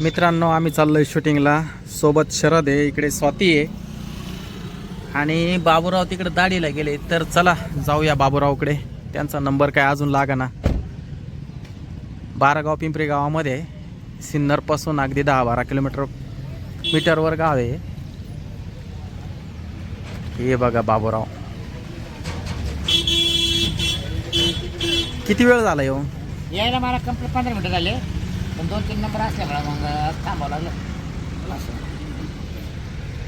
मित्रांनो आम्ही चाललोय शूटिंगला. सोबत शरद आहे इकडे स्वाती आहे. आणि बाबूराव तिकडे दाढीला गेले. तर चला जाऊया बाबूरावकडे. त्यांचा नंबर काय अजून लागना. बारागाव पिंपरी गावामध्ये सिन्नरपासून अगदी दहा बारा किलोमीटर मीटरवर गाव आहे. हे बघा बाबूराव. किती वेळ झाला येऊन? यायला मला कंप्लीट पंधरा मिनिटं झाले. पण दोन तीन नंबर असल्यामुळे मग थांबावं लागलं. असं.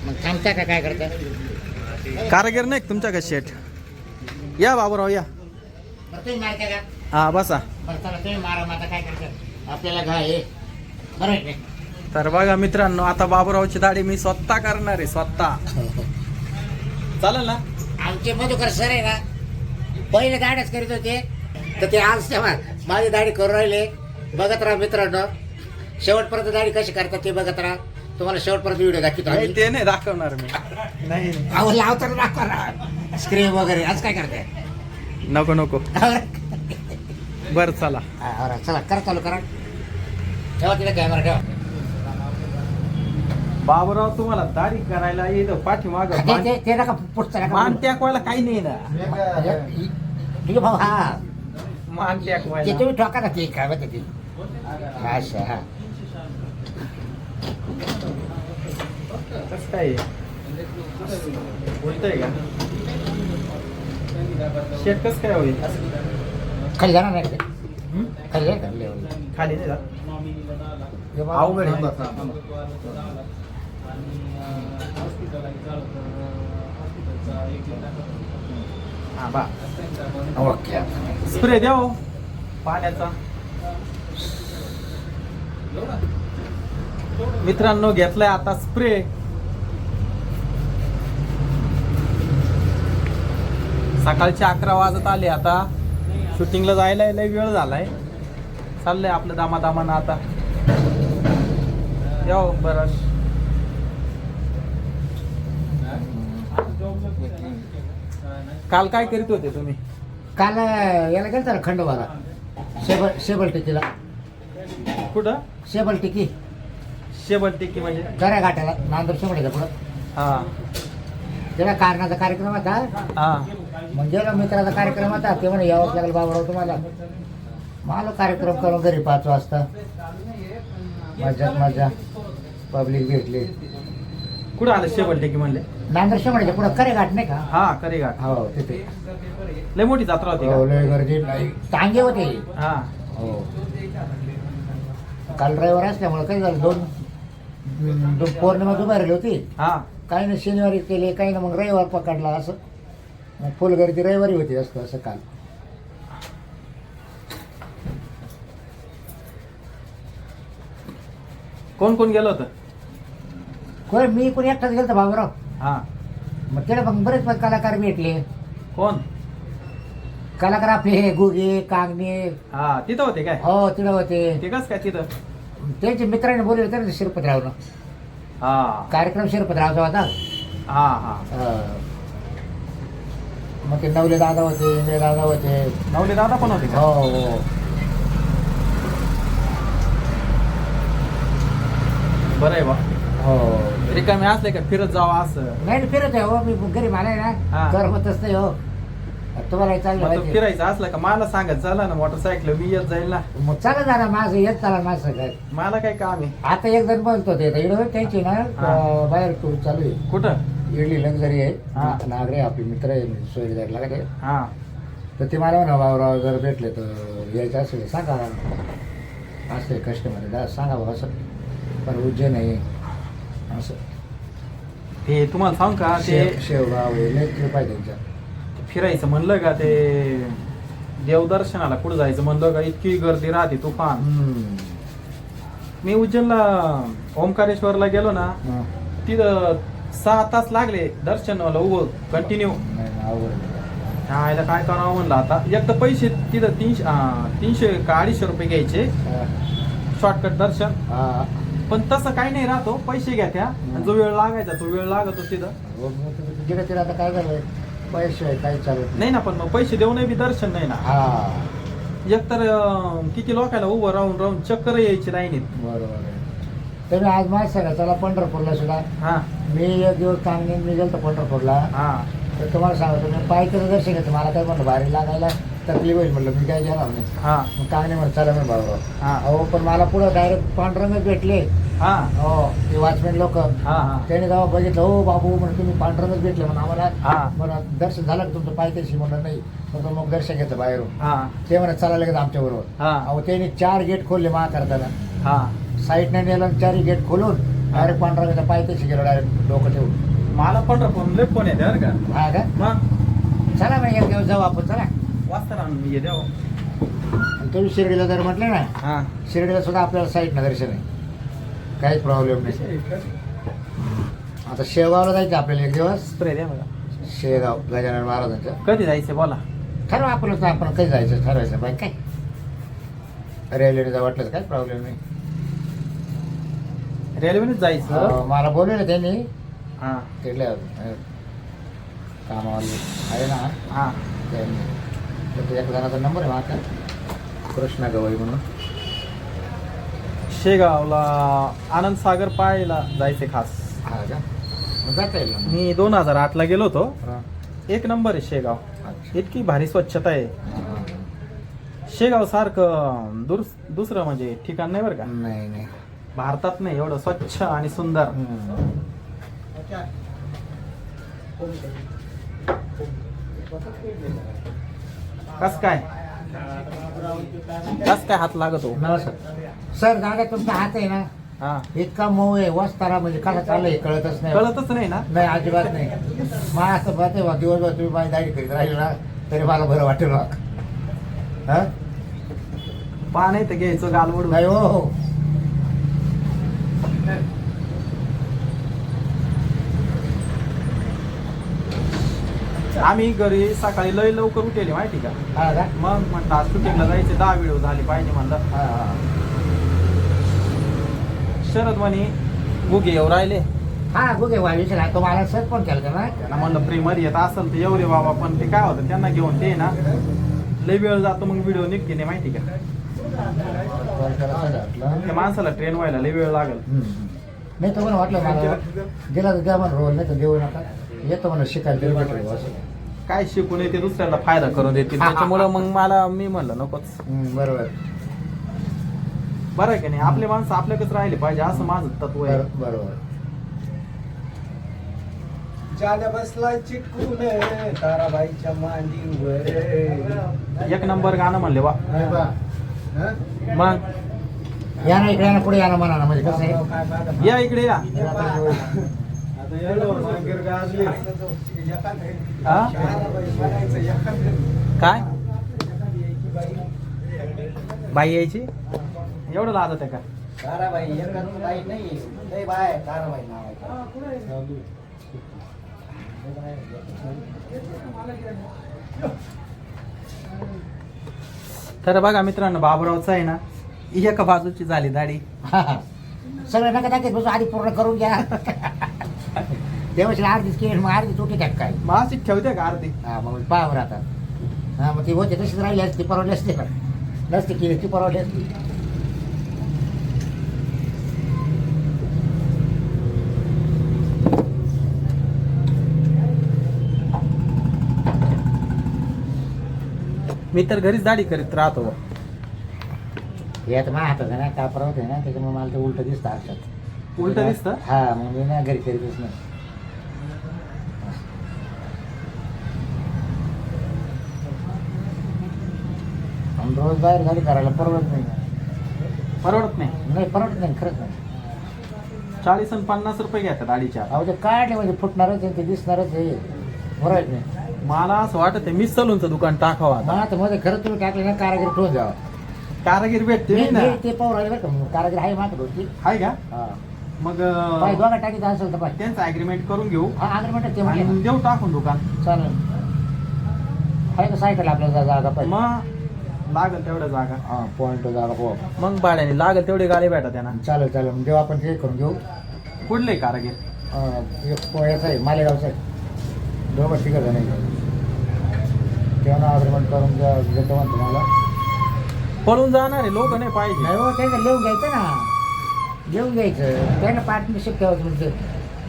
मग थांबता का काय करता कारागीर नाही का तुमच्याकडे शेठ? या बाबूराव या. बरं तुम्ही मारता का? हा बसा. बरं चला तुम्ही मारा मग आता काय करता आपल्याला घाय आहे बरं आहे की तर बघा मित्रांनो आता बाबूरावची दाढी मी स्वतः करणार आहे स्वतः. नाही? चालेल ना? आमचे मधुकर सर आहे ना पहिले गाड्याच करीत होते तर ते आज तेव्हा माझी दाढी करून राहिले. बघत राहा मित्रांनो. शेवटपर्यंत दाढी कशी करतात ते बघत राहा. तुम्हाला शेवटपर्यंत व्हिडिओ दाखवतो नाही आम्ही. ते नाही दाखवणार मी. नाही. अहो लावताना दाखवा स्क्रीन वगैरे. आज काय करते नको नको. बर चला. हा, चला करा चालू करा. ठेवा तिला कॅमेरा ठेवा. बाबूराव तुम्हाला दाढी करायला येतं पाठीमाग. ते- ते- ते नका पुढचं नका मान बोलू. टाकवायला काही नाही ना. ठीक आहे भाऊ हा. मान ते टाकवायला तुम्ही ठोका ना ते काय म्हणते ते. अच्छा हा कसं काय? बोलतय का? शेट कसं काय होईल? खाली जाणार नाही ते. हं? खाली जाईल का? लेवल खाली नाही जात. अवघड आहे. हा बा. ओके. स्प्रे द्या हो पाण्याचा? मित्रांनो घेतलाय आता स्प्रे सकाळचे अकरा वाजत आले आता. शूटिंगला जायला लय वेळ झालाय. चाललंय आपलं दामादामानं आता. याव बरं काल काय करीत होते तुम्ही? काल याला गेलता खंडोबाला. शेबल शेबल टेकीला. कुठं? शेबल टिकी. शेबट टिकी म्हणजे? कऱ्या घाटाला. नांदूर शेबडीचा पुढं? हा. त्याला कारणाचा कार्यक्रम होता हा. मग गेलो मित्राचा कार्यक्रम होता ते म्हणे यावंच लागेल बाबराव तुम्हाला. मला कार्यक्रम करून घरी पाच वाजता. मजा मजा पब्लिक भेटली. कुठं आलं शेबट टिकी म्हणले? नांदूर शेबडीच्या पुढं? करे घाट नाही का? हा खरी घाट हो तिथे. लय मोठी जत्रा होती हो का लय गर्दी. नाही टांगे होते. हा. हो. काल ड्रायव्हर असल्यामुळे काय झालं दोन दोन पौर्णिमा राहिली होती. हा. काही ना शनिवारी केले काही ना मग रविवार पकडला असं. मग फुल गर्दी रविवारी होती असं असं काल. कोण कोण गेलं होतं? कोण मी कोणी एकटाच गेलो बाबूराव हा. मग त्याला मग बरेच कलाकार भेटले. कोण? कलाकार हे गुगे कांगणे. हा तिथं होते काय? हो तिथं होते. ते कस काय तिथं? त्यांच्या मित्राने बोलले होते ना शिरपतरावनं. हा. कार्यक्रम शिरपतरावचा होता. हा हा. अं, मग ते नवले दादा होते दादा होते. नवले दादा पण होते का? हो हो. बरं आहे बा. हो. रिकामे असले का? फिरत जावा असं. नाही फिरत आहे हो मी घरी मला आहे हा. ना कर होतच नाही हो. तुम्हाला चाललं मग तो माहिती फिरायचं असलं का? मला सांगत चला ना मोटरसायकल मी येत जाईल ना. मग चला जरा माझं येत चला माझं सगळं मला काय काम आहे? आता एक जण बोलतो ते इकडे त्यांची ना. अं, बाहेर टूर चालू आहे. कुठं? इडली लक्झरी हा. आहे नागरे आपले मित्र आहे सोयरीदारला का ते हा. तर ते मला म्हणा वावरावर जर भेटले तर यायचं असेल तर सांगा. असते कस्टमर दा सांगा बाबा असं. पण उज्जैन आहे. असं. ते तुम्हाला सांग का? ते शेव शेवगाव आहे लय आहे त्यांच्या. फिरायचं म्हणलं का ते देवदर्शनाला कुठं जायचं म्हणलं का इतकी गर्दी राहते तुफान. मी उज्जैनला ओंकारेश्वरला गेलो ना. तिथं सहा तास लागले दर्शनाला उभं कंटिन्यू. आयला काय करावं म्हणलं आता एक तर पैसे तिथं तीनशे तीनशे का अडीचशे रुपये घ्यायचे. शॉर्टकट दर्शन. पण तसं काही नाही राहतो पैसे घ्या त्या जो वेळ लागायचा तो वेळ लागतो तिथं हो, काय झालंय पैसे काही चालत नाही. ना पण मग पैसे देऊनही बी दर्शन नाही ना. हा. एक तर अं, किती लोकायला उभं राहून राहून चक्कर यायची लाईनीत बरोबर आहे. आज माझ सांगा चला पंढरपूरला सुद्धा. हा. मी एक दिवस कांगणे मी गेलो पंढरपूरला. हा. तर तुम्हाला सांगतो मी पायचं दर्शन घेतो. मला काय म्हणलं भारी लागायला तकलीफ होईल म्हटलं मी काय घेणार नाही. हा. मग कांगणे म्हणून चला मी भाऊ. हा. अहो पण मला पुढं डायरेक्ट पांढरंगच भेटले. हा. हो ते वॉचमॅन लोक. हा हा. त्याने जेव्हा बघितलं हो बाबू म्हणून तुम्ही पांढरंगच भेटले म्हणून आम्हाला. हा. म्हणून दर्शन झालं का तुमचं पायथ्याशी म्हणलं नाही. मग मग दर्शन घेतलं बाहेरून. हा. ते म्हणत चला लगेच आमच्या बरोबर. हा. अहो त्याने चार गेट खोलले मा करताना हा. साईडने नेलं आणि चारही गेट खोलून डायरेक्ट पांढरंगाच्या पायथ्याशी गेलो डायरेक्ट डोकं ठेवून. मला पंढरपूर लय फोन येते बरं का. हा का? मग? चला मग एक दिवस जाऊ आपण चला. वाजता ना मी येते हो. आणि तुम्ही शिर्डीला जर म्हटलं ना हा. शिर्डीला सुद्धा आपल्याला साईडनं दर्शन आहे. काहीच प्रॉब्लेम नाही. आता शेगावला जायचं आपल्याला एक दिवस. स्प्रे द्या बघा. शेगाव गजानन महाराजांचं. कधी जायचं बोला. ठरवा आपलं तर आपण कधी जायचं ठरवायचं बाई काय? रेल्वेने जा वाटलं तर काय? प्रॉब्लेम नाही. रेल्वेनेच जायचं? अं, मला बोलवलं त्यांनी. हा. तिथल्या अं, कामावाले आहे ना. हा. त्यांनी. तर एक जणाचा नंबर आहे माझा कृष्णा गवई म्हणून. शेगावला आनंद सागर पाहायला जायचे खास. हा का? मग जाता येईल ना मी दोन हजार आठला गेलो होतो. हा. एक नंबर आहे शेगाव. अच्छा. इतकी भारी स्वच्छता आहे. हा. शेगाव सारखं दुर दुसरं म्हणजे ठिकाण नाही बरं का? नाही नाही. भारतात नाही एवढं स्वच्छ आणि सुंदर. हम्म. कस काय? कस काय हात लागतो नमस्कार सर. दादा तुमचा हात आहे ना? हा. इतका मऊ आहे वस्तारा म्हणजे कसं चाललंय कळतच नाही. कळतच नाही ना? नाही अजिबात नाही. मला असं बात आहे बा, दिवसभर तुम्ही माझी दाढी करीत राहिलो ना तरी मला बरं वाटेल बा. हा? तर घ्यायचं गालवड नाही हो हो. आम्ही घरी सकाळी लय लवकर उठेले माहिती का? हा का? मग म्हणलं आज शूटिंगला जायचे दहा व्हिडिओ झाले पाहिजे म्हणलं. हा हा. शरद म्हणे गुगे येऊ राहिले. हा गुगे वाढीचे ना तुम्हाला सर पण केलं ना त्यांना म्हणलं मध्ये येत असेल तर एवढे बाबा पण ते काय होतं त्यांना घेऊन ते ना लय वेळ जातो मग व्हिडिओ निघते नाही माहिती का? कॉल वाटलं. त्या माणसाला ट्रेन व्हायला लय वेळ लागल. हम्म. नाही तर पण वाटलं मला गेला तर द्या रोल नाही तर देऊ नका. येतो म्हणून शिकायला तरी भेटेल बुवा असं. काय शिकून येते दुसऱ्याला फायदा करून देते. त्याच्यामुळं मग मला मी म्हणलं नकोच. हम्म, बरोबर. बरं आहे की नाही? आपले माणसं आपल्याकच राहिले पाहिजे असं माझं तत्व आहे. बरो- बरोबर. बसला चिटकून ताराबाईच्या मांडीवर एक नंबर गाणं म्हणले वा बा. मग? या ना इकडे या ना पुढे या ना म्हणा ना म्हणजे कसं आहे? या इकडे या. काय? बाई. यायची? एवढं लाजत आहे का? ताराबाई एखादी बाई नाही. लय बाय आहे, ताराबाई नावाची. तर बघा मित्रांनो बाबुरावचं आहे ना एका बाजूची झाली दाढी. सगळं नका टाकेत बसू आधी पूर्ण करून घ्या. तेव्हा अर्धीच केली मग अर्धी तुटी टाक काय? मासिक ठेवते का आरती? हा मग पहा बरं आता हा मग ती होते तशीच राहिली असती परवडली असते का? नसती केली ती परवडली असती. मी तर घरीच दाढी करीत राहतो यात माझ्या हातात आहे ना का परवडते ना त्याच्यामुळे मला ते उलट दिसतं आरशात. उलट दिसतं? हा मग मी ना घरी करीतच नाही. रोज बाहेर गाडी करायला परवडत नाही. परवडत नाही? नाही परवडत नाही खरंच नाही. चाळीस आणि पन्नास रुपये घेतात दाढीच्या अहो ते काढले म्हणजे फुटणारच आहे ते दिसणारच आहे. बरोबर नाही मला असं वाटत मी सलूनचं दुकान टाकावं आता. मग आता मध्ये खरं तुम्ही टाकले ना कारागीर ठेवून द्यावा कारागीर भेटते नाही ना? मी- मी ते राहिले बरं का मग कारागीर आहे माझ्या दोस्ती आहे का? हा. मग दोघा टाकीत असेल तर पाय त्यांचं अग्रीमेंट करून घेऊ. हा अग्रीमेंट ते आणि ना. देऊ टाकून दुकान. चालेल. आहे का सायकल आपल्याला जा- जागा पाहिजे मग लागल तेवढ्या जागा. हा पॉईंट जागा पाहू मग भाड्याने लागल तेवढी गाडी भेटा त्यांना. चालेल चालेल. मग देऊ आपण ते करून घेऊ. कुठले कारागीर? अं, एक पोळ्याचा आहे मालेगावचा आहे दोघं तिघं जण आहे तेव्हा अग्रीमेंट करून द्या- देतो म्हणतो मला पळून जाणारे लोक नाही पाहिजे. नाही हो त्याचं लिहून घ्यायचं ना. घेऊन घ्यायचं. त्यांना पार्टनरशिप ठेवायचं म्हणजे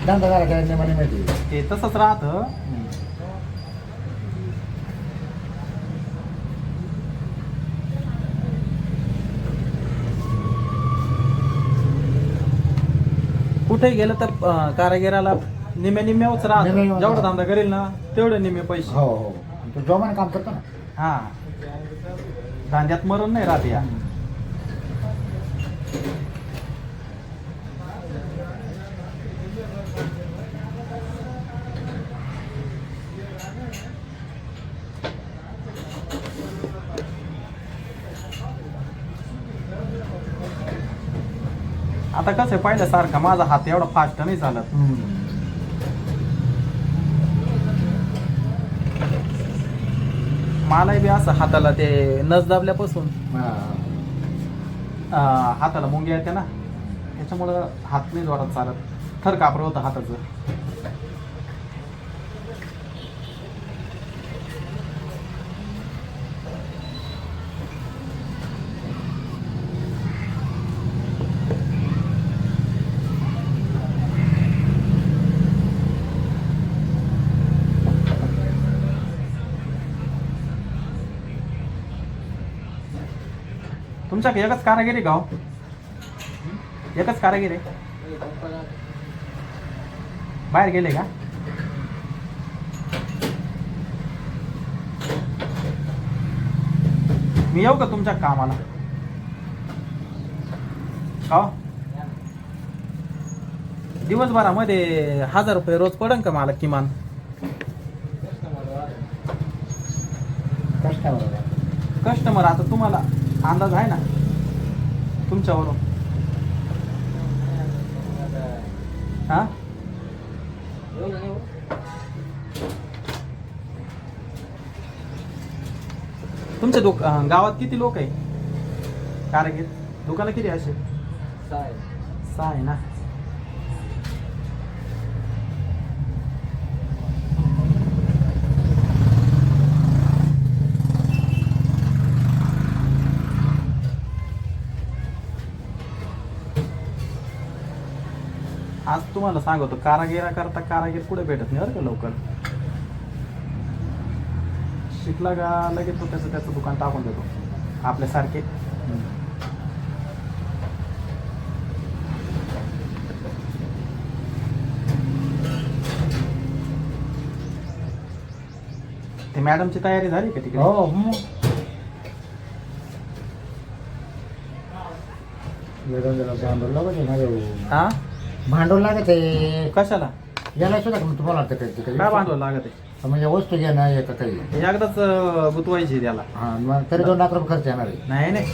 धंदा करायचा नेमाने मिळते ते तसंच राहतं. कुठे गेलं तर कारागिराला निम्या निम्यावच राहत. निम्या जेवढा. धंदा करेल ना तेवढे निम्मे पैसे. हो हो. तो जोमाने काम करतो ना. हा. धांद्यात मरण नाही राहत या. आता कसं आहे पहिल्यासारखा माझा हात एवढा फास्ट नाही चालत. मलाही बी असं हाताला ते नस दाबल्यापासून हाताला मुंग्या येते ना त्याच्यामुळं हात नाही जोरात चालत. थर कापरं होतं हाताचं. तुमच्याकडे एकच कारागिरी आहे गाव? एकच कारागिरी आहे? बाहेर गेले का? मी येऊ का तुमच्या कामाला? का हो? दिवसभरामध्ये हजार रुपये रोज पडन का मला किमान? कस्टमर कस्टमर आता तुम्हाला अंदाज आहे ना? तुमच्यावरून. हा? तुमच्या दुक गावात किती लोक आहे? कारागीर दुकानं किती असे? सहा आहे ना? आज तुम्हाला सांगतो कारागिरा करता कारागीर पुढे भेटत नाही बरं का लवकर. शिकला का लगेच तो त्याचं त्याचं दुकान टाकून देतो. आपल्यासारखे. ते मॅडमची तयारी झाली का तिकडे? हो मग. वेगळं वेगळं भांडवल लागत आहे ना रे. हा? भांडवल लागत आहे. कशाला? याला सुद्धा का तुम्हाला वाटतं काही काही काय भांडवल लागत आहे? म्हणजे वस्तू घेणं का काही. एकदाच अं, गुतवायची त्याला. हा मग तरी दोन लाख रुपये खर्च येणार आहे. नाही नाही.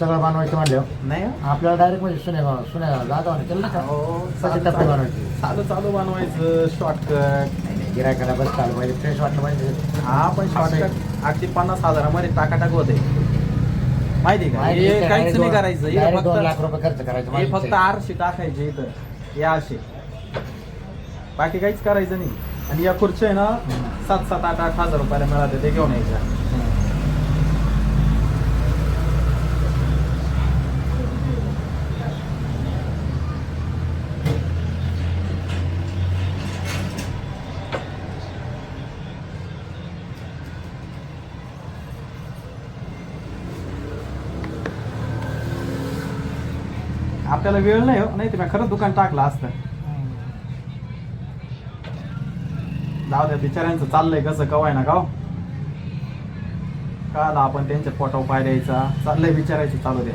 सगळं बनवायचं म्हणल्यावर? नाही हो. आपल्याला डायरेक्ट म्हणजे सुने सुने जागा केलं ना का? हो, चालू- टप्पे चालू- बनवायची. चालू चालू बनवायचं शॉर्टकट गिरायकाला बस चालू पाहिजे फ्रेश वाटलं पाहिजे. हा पण शॉर्टकट अगदी पन्नास हजारामध्ये टाकाटाक होते. माहिती का? माहिती हे काहीच नाही करायचं. हे direct दोन लाख फक्त रुपये खर्च करायचं हे फक्त आहे. आरशी टाकायचे इथं. या असे बाकी काहीच करायचं नाही. आणि या खुर्च्या आहे ना सात सात आठ आठ हजार रुपयाला मिळाले ते घेऊन यायच्या. आपल्याला वेळ नाही हो नाही तर मी खरंच दुकान टाकलं असतं. जाऊ द्या बिचाऱ्यांचं चाललंय कसं कवाय ना गाव काल आपण त्यांच्या पोटाव पाय द्यायचा. चाललंय विचारायचं चालू द्या.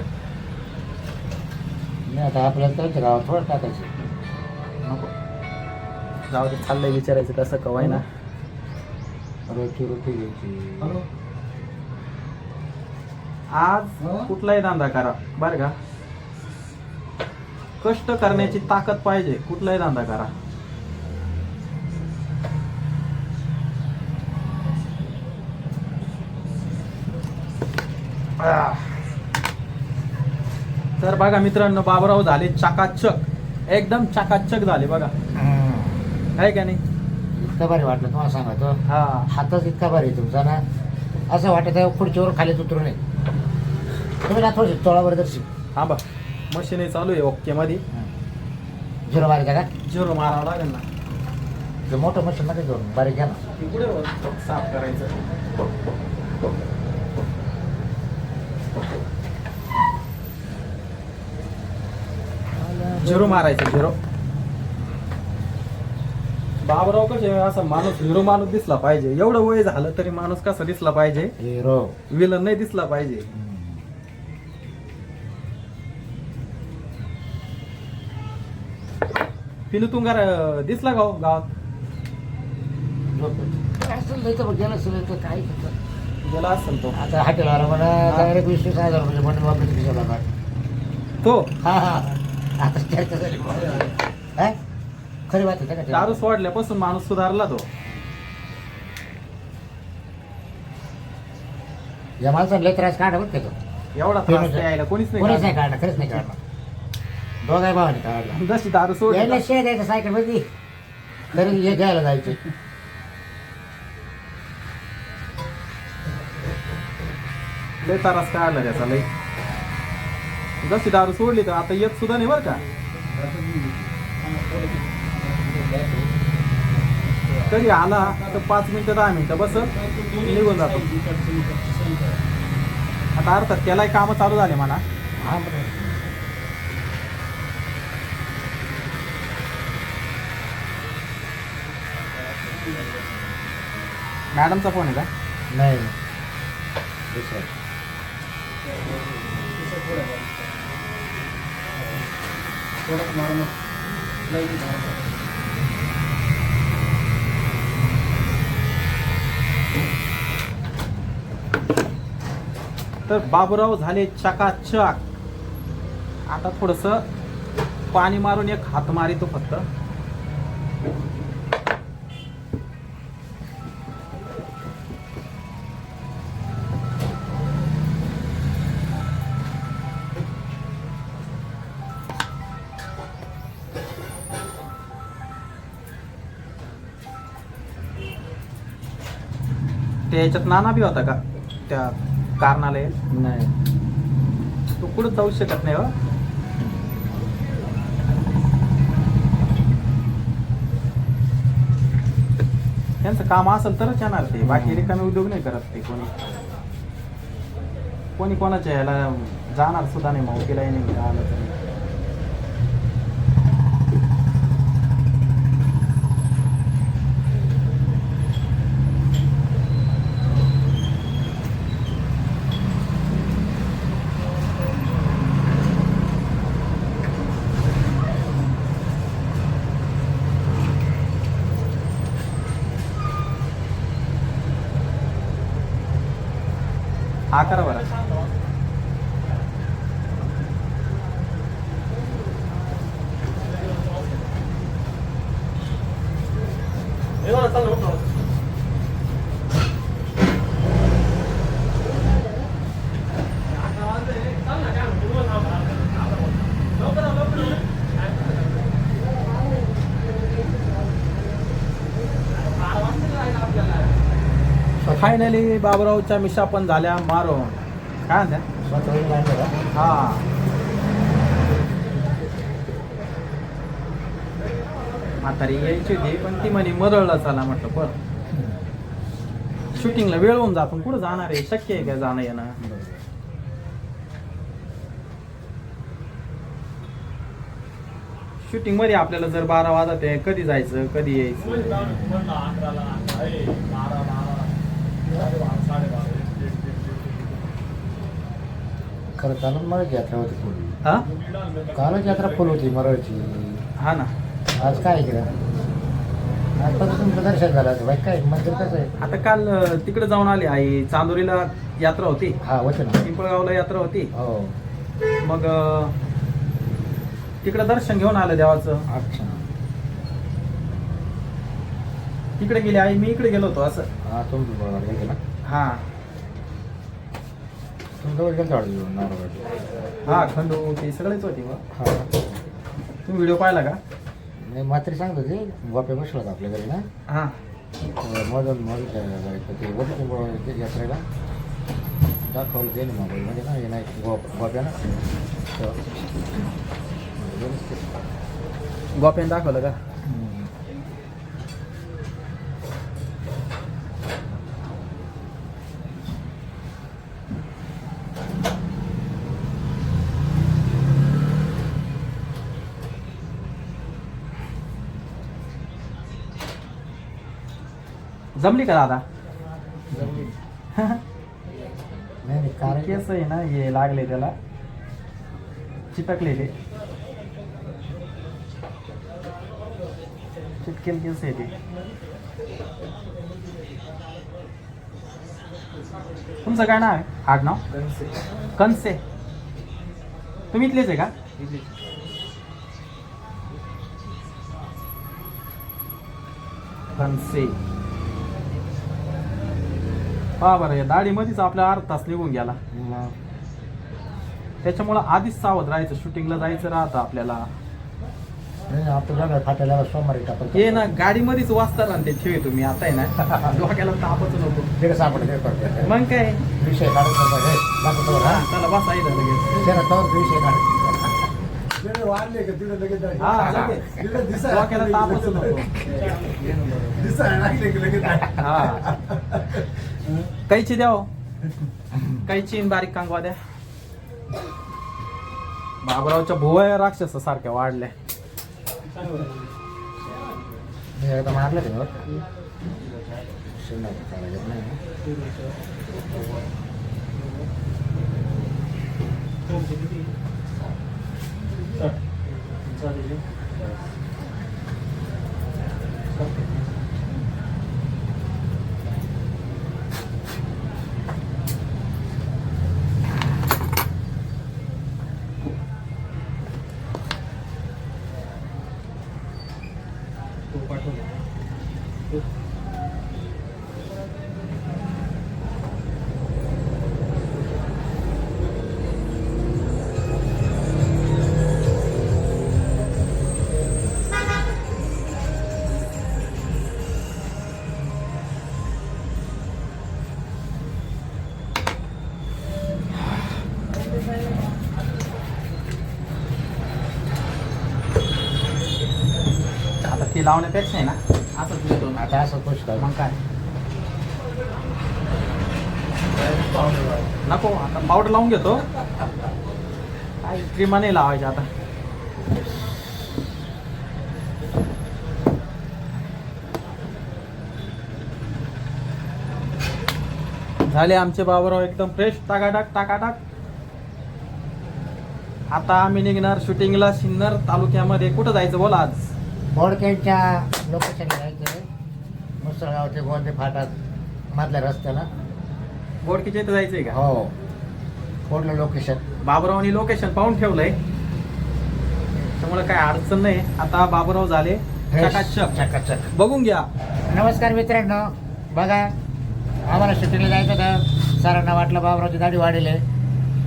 नाही आता आपल्याला त्यांच्या गावात थोडं टाकायचं. नको. जाऊ दे चाललंय विचारायचं कसं कवाय ना. रोजची रोटी घ्यायची. आज कुठलाही धंदा करा बरं का? कष्ट करण्याची ताकद पाहिजे कुठलाही धंदा करा. तर बघा मित्रांनो बाबराव झाले चाकाचक. एकदम चाकाचक झाले बघा. आहे का नाही? इतकं भारी वाटलं तुम्हाला सांगतो हा. हातच इतका भारी आहे तुमचा ना. असं वाटत आहे खुर्चीवर खाली उतरू नये. तुम्ही ना थोडीशी तोळावर दर्शी हा बघ मशीन चालू आहे ओके मध्ये. झिरो मारायचा का? झिरो मारावं लागेल ना. ते मोठं मशीन नका घेऊन बारीक घ्या ना. ते पुढे वर साफ करायचं. झिरो मारायचं झिरो. बाबराव कसे असं माणूस हिरो माणूस दिसला पाहिजे. एवढं वय झालं तरी माणूस कसा दिसला पाहिजे? हिरो. विलन नाही दिसला पाहिजे. पिलू तुंगार अं, दिसला का हो गावात? नाही तर मग गेलं असेल तर काय करतं. गेला असेल तो. आता हॉटेलवाला म्हणा डायरेक्ट वीस वीस हजार म्हणून वापरायचं खिशाला बघा. तो? हा हा. आता चर्चा झाली काय खरी बात आहे का दारू सोडल्यापासून माणूस सुधारला तो. या माणसाला लय त्रास काढा बघ तो. एवढा त्रास यायला कोणीच कोणीच नाही नाही काढला खरंच नाही काढला दोघाही भावाने काढला काढला. जशी दारू सोडली यायला द्यायचं सायकलमध्ये. तरी हे घ्यायला जायचे. लय त्रास काढला त्याचा लय? जशी दारू सोडली तर आता येत सुद्धा नाही बरं का? कधी आला तर पाच मिनिटं दहा मिनिटं बस निघून जातो. आता अर्थात त्यालाही कामं चालू झाले म्हणा. हा बरं. मॅडमचा फोन आहे का? नाही. दुसरं तर बाबूराव झाले चकाचक. आता थोडस पाणी मारून एक हात मारितो फक्त. त्या याच्यात नाना बी होता का? त्या कारणालय? नाही. तू कुठं जाऊ शकत नाही हो. त्यांचं काम असेल तरच येणार ते. बाकी रिकामे उद्योग नाही करत ते कोणी. कोणी कोणाच्या ह्याला जाणार सुद्धा नाही मग केलाही नाही आलं तरी. हा करा बरं फायनली बाबरावच्या मिशा पण झाल्या. मारून काय म्हणत्या हा. म्हातारी यायची होती पण ती म्हणे मरळला चला म्हटलं पण शूटिंगला वेळ होऊन जा आपण कुठं जाणार आहे? शक्य आहे का जाणं येणं? शूटिंगमध्ये आपल्याला जर बारा वाजत आहे कधी जायचं? कधी यायचं? खरं कालच मराठी यात्रा होती फुल हा? कालच यात्रा फुल होती मराठी हा ना. आज काय केलं आज फक्त तुमचं दर्शन झालं असं बाई काय मंदिर कसं आहे? आता काल अं, तिकडे जाऊन आले आई. चांदोरीला यात्रा होती. हा होते ना. पिंपळगावला यात्रा होती. हो. मग अं, तिकडे दर्शन घेऊन आलं देवाचं. अच्छा. तिकडे गेले आई मी इकडे गेलो होतो असं. हा तुमचं बरोबर गेलं. ना हा तुमच्यावर गेलं वाटतं नारळ हा खंडू ते सगळेच होती मग हा. तुम्ही व्हिडिओ पाहिला का? नाही मात्र सांगत होते बापे बसला होता आपल्या घरी ना. हा. मदन मदन ते होते यात्रेला. दाखवलं ते मोबाईलमध्ये ना हे नाही गोप गोप्यानं गोप्यान दाखवलं का? जमली का दादा? केस आहे ना हे लागले त्याला. चिटकलेले चिटकेल केस आहे ते. तुमचं काय नाव आहे? आड नाव? कंसे तुम्ही इथलेच आहे का? कंसे पहा बरं या दाढीमध्येच आपला अर्धा तास निघून गेला. मग त्याच्यामुळं आधीच सावध राहायचं शूटिंगला जायचं राहतं आपल्याला. जाणार फाट्याला सोमवारी टाकतो हे ना गाडीमध्येच वाचता ना ते ठेवे तुम्ही आता आहे ना. डोक्याला तापच नको. ते सापडे ते करते मग काय? विषय काढत. हे, दाखवतो हा, हा. चला बस आहे लगेच. जरा तोच विषय काढ तिकडे वाढले का? तिकडे लगेच आहे. तिकडे दिसायला डोक्याला लागले तापच की नको. लगेच- दिसायला लागले की लगेच आहे. हा. कैची द्या हो. कैची बारीक कांगवा द्या बाबरावच्या भुवया राक्षस सारख्या वाढल्या. मी एकदा मारलं ते ते लावण्यापेक्षा आहे ना असंच देतो. आता. असं खुश कर. मग काय? नको आता पावडर लावून घेतो. क्रीमा नाही लावायची आता. झाले आमचे बाबराव एकदम फ्रेश टाकाटाक टाकाटाक. आता आम्ही निघणार शूटिंगला सिन्नर तालुक्यामध्ये. कुठं जायचं बोला आज? बोडकेच्या लोकेशनला जायचं मुसळगावचे गोंदे फाटात मधल्या रस्त्याला. बोडकीच्या इथं जायचंय का? हो. कोडलं लोकेशन बाबुरावनी लोकेशन पाहून ठेवलंय. त्यामुळे काय अडचण नाही. आता बाबुराव झाले. चकाचक. चकाचक. बघून घ्या. नमस्कार मित्रांनो. बघा आम्हाला शूटिंगला जायचं होतं. सरांना वाटलं बाबरावची दाढी वाढेल आहे.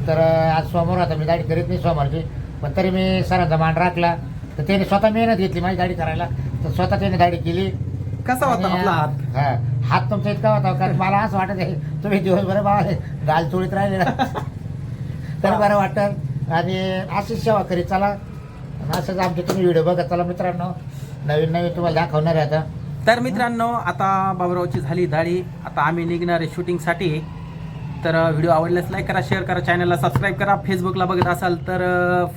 तर अं, आज सोमवार होता. मी दाढी करीत नाही सोमवारची. पण तरी मी सरांचा मान राखला. तर त्याने स्वतः मेहनत घेतली माझी दाढी करायला. तर स्वतः त्याने दाढी केली. कसा होता आपला हात? हा हात तुमचा इतका होता कारण मला असं वाटत आहे तुम्ही दिवसभर बाबा गाल चोळीत राहिले ना. तर बरं वाटतं आणि अशीच सेवा करीत चला. असंच आमचे तुम्ही व्हिडिओ बघत चला मित्रांनो. नवीन नवीन तुम्हाला दाखवणार आहे आता. तर मित्रांनो आता बाबुरावची झाली दाढी. आता आम्ही निघणार आहे शूटिंगसाठी तर व्हिडिओ आवडल्यास लाईक करा शेअर करा चॅनलला सबस्क्राईब करा. फेसबुकला बघत असाल तर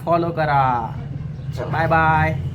फॉलो करा. Bye bye